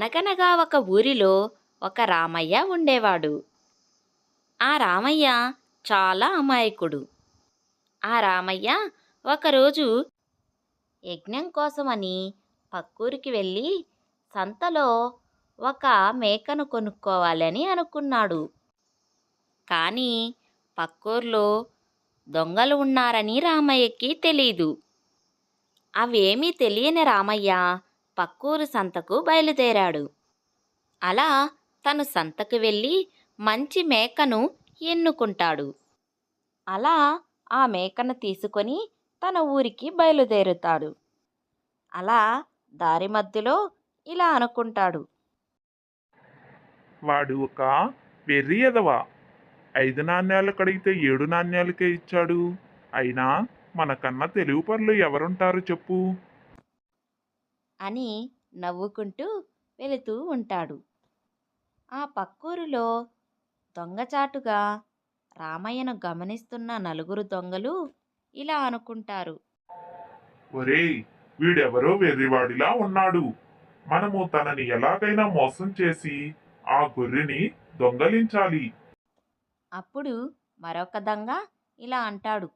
అనగనగా ఒక ఊరిలో ఒక రామయ్య ఉండేవాడు. ఆ రామయ్య చాలా అమాయకుడు. ఆ రామయ్య ఒకరోజు యజ్ఞం కోసమని పక్కూరికి వెళ్ళి సంతలో ఒక మేకను కొనుక్కోవాలని అనుకున్నాడు. కానీ పక్కూర్లో దొంగలు ఉన్నారని రామయ్యకి తెలీదు. అవేమీ తెలియని రామయ్య పక్కూరు సంతకు బయలుదేరాడు. అలా తను సంతకు వెళ్ళి మంచి మేకను ఎన్నుకుంటాడు. అలా ఆ మేకను తీసుకొని తన ఊరికి బయలుదేరుతాడు. అలా దారి మధ్యలో ఇలా అనుకుంటాడు. వాడు ఒక వెర్రి ఎదవ? ఐదు నాణ్యాలు కడిగితే ఏడు నాణ్యాలకే ఇచ్చాడు. అయినా మనకన్నా తెలుగు పనులు ఎవరుంటారు చెప్పు. అని నవ్వుకుంటూ వెళుతూ ఉంటాడు. ఆ పక్కూరులో దొంగచాటుగా రామయ్యను గమనిస్తున్న నలుగురు దొంగలు ఇలా అనుకుంటారు. ఒరేయ్ వీడెవరో వెర్రివాడిలా ఉన్నాడు. మనము తనని ఎలాగైనా మోసం చేసి ఆ గొర్రెని దొంగలించాలి. అప్పుడు మరొక దొంగ ఇలా అంటాడు.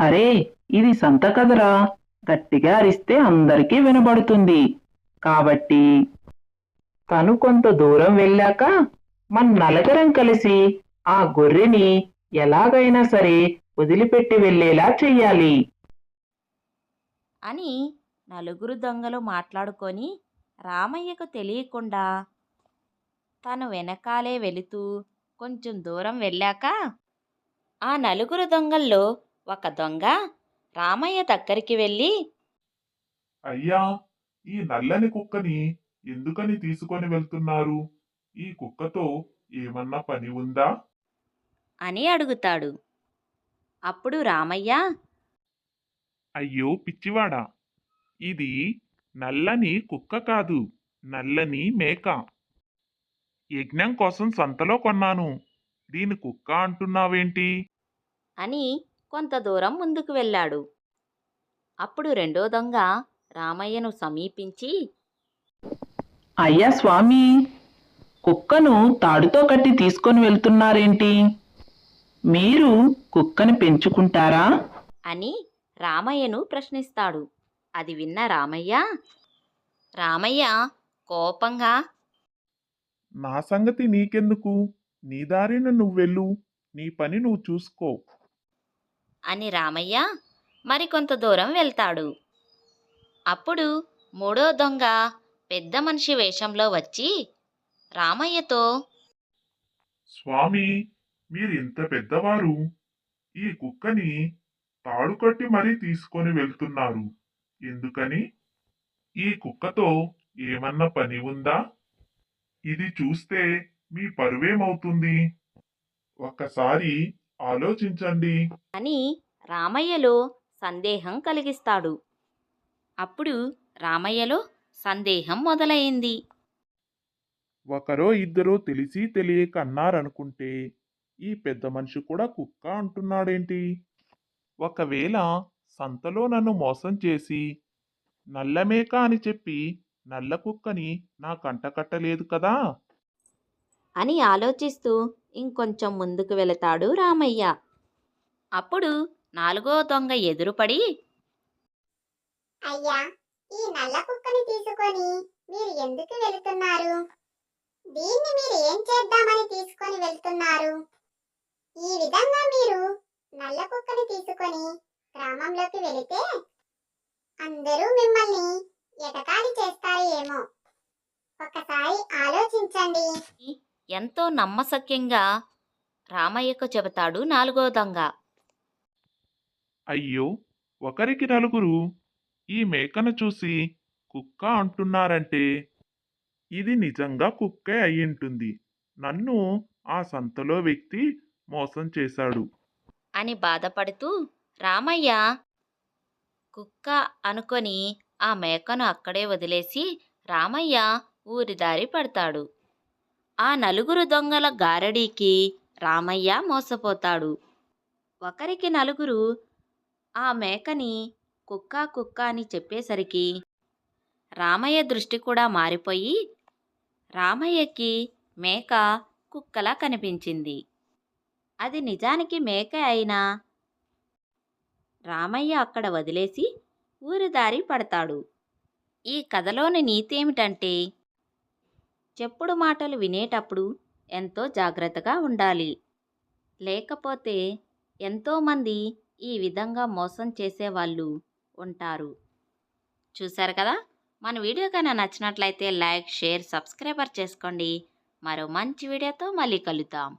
అరే ఇది సంత కదరా? గట్టిగా అరిస్తే అందరికీ వినబడుతుంది. కాబట్టి తను కొంత దూరం వెళ్ళాక మన నలగరం కలిసి ఆ గొర్రెని ఎలాగైనా సరే వదిలిపెట్టి వెళ్ళేలా చెయ్యాలి. అని నలుగురు దొంగలు మాట్లాడుకొని రామయ్యకు తెలియకుండా తను వెనకాలే వెళుతూ కొంచెం దూరం వెళ్ళాక ఆ నలుగురు దొంగల్లో ఒక దొంగ రామయ్య దగ్గరికి వెళ్ళి అయ్యా ఈ నల్లని కుక్కని ఎందుకని తీసుకొని వెళ్తున్నారు? ఈ కుక్కతో ఏమన్నా పని ఉందా? అని అడుగుతాడు. అప్పుడు రామయ్య అయ్యో పిచ్చివాడా ఇది నల్లని కుక్క కాదు నల్లని మేక. యజ్ఞం కోసం సంతలో కొన్నాను దీని కుక్క అంటున్నావేంటి? అని కొంత దూరం ముందుకు వెళ్ళాడు. అప్పుడు రెండో దొంగ రామయ్యను సమీపించి అయ్యా స్వామి కుక్కను తాడుతో కట్టి తీసుకొని వెళ్తున్నారేంటి? మీరు కుక్కని పెంచుకుంటారా? అని రామయ్యను ప్రశ్నిస్తాడు. అది విన్న రామయ్య రామయ్య కోపంగా నా సంగతి నీకెందుకు? నీ దారిన నువ్వెళ్ళు నీ పని నువ్వు చూసుకో. అని రామయ్య మరికొంత దూరం వెళ్తాడు. అప్పుడు మూడో దొంగ పెద్ద మనిషి వేషంలో వచ్చి రామయ్యతో స్వామి మీరు ఇంత పెద్దవారు. ఈ కుక్కని తాడు కట్టి మరీ తీసుకొని వెళ్తున్నారు. ఎందుకని? ఈ కుక్కతో ఏమన్నా పని ఉందా? ఇది చూస్తే మీ పరువేమవుతుంది? ఒక్కసారి ఆలోచించండి. అని రామయ్యలో సందేహం కలిగిస్తాడు. అప్పుడు రామయ్యలో సందేహం మొదలైంది. ఒకరో ఇద్దరో తెలిసి తెలియక అన్నారనుకుంటే ఈ పెద్ద మనిషి కూడా కుక్క అంటున్నాడేంటి? ఒకవేళ సంతలో నన్ను మోసం చేసి నల్లమేక అని చెప్పి నల్ల కుక్కని నా కంట కట్టలేదు కదా? అని ఆలోచిస్తూ ఇంకొంచెం ముందుకు వెళతాడు రామయ్య. అప్పుడు నాలుగో దొంగ ఎదురుపడి అయ్యా ఈ నల్ల కుక్కని తీసుకొని మీరు ఎందుకు వెళుతున్నారు? దీన్ని మీరు ఏం చేద్దామని తీసుకొని వెళ్తున్నారు? ఈ విధంగా మీరు నల్ల కుక్కని తీసుకొని గ్రామంలోకి వెళితే అందరూ మిమ్మల్ని ఎటకాలి చేస్తారు ఏమో ఒకసారి ఆలోచించండి. ఎంతో నమ్మశక్యంగా రామయ్యకు చెబుతాడు నాలుగో దొంగ. అయ్యో ఒకరికి నలుగురు ఈ మేకను చూసి కుక్క అంటున్నారంటే ఇది నిజంగా కుక్కే అయ్యుంటుంది. నన్ను ఆ సంతలో వ్యక్తి మోసం చేశాడు. అని బాధపడుతూ రామయ్య కుక్క అనుకొని ఆ మేకను అక్కడే వదిలేసి రామయ్య ఊరి దారి పడతాడు. ఆ నలుగురు దొంగల గారడీకి రామయ్య మోసపోతాడు. ఒకరికి నలుగురు ఆ మేకని కుక్క కుక్క అని చెప్పేసరికి రామయ్య దృష్టి కూడా మారిపోయి రామయ్యకి మేక కుక్కలా కనిపించింది. అది నిజానికి మేక అయినా రామయ్య అక్కడ వదిలేసి ఊరి దారి పడతాడు. ఈ కథలోని నీతి ఏమిటంటే చెప్పుడు మాటలు వినేటప్పుడు ఎంతో జాగ్రత్తగా ఉండాలి. లేకపోతే ఎంతోమంది ఈ విధంగా మోసం చేసేవాళ్ళు ఉంటారు. చూశారు కదా? మన వీడియో కన్నా నచ్చినట్లయితే లైక్ షేర్ సబ్స్క్రైబర్ చేసుకోండి. మరో మంచి వీడియోతో మళ్ళీ కలుద్దాం.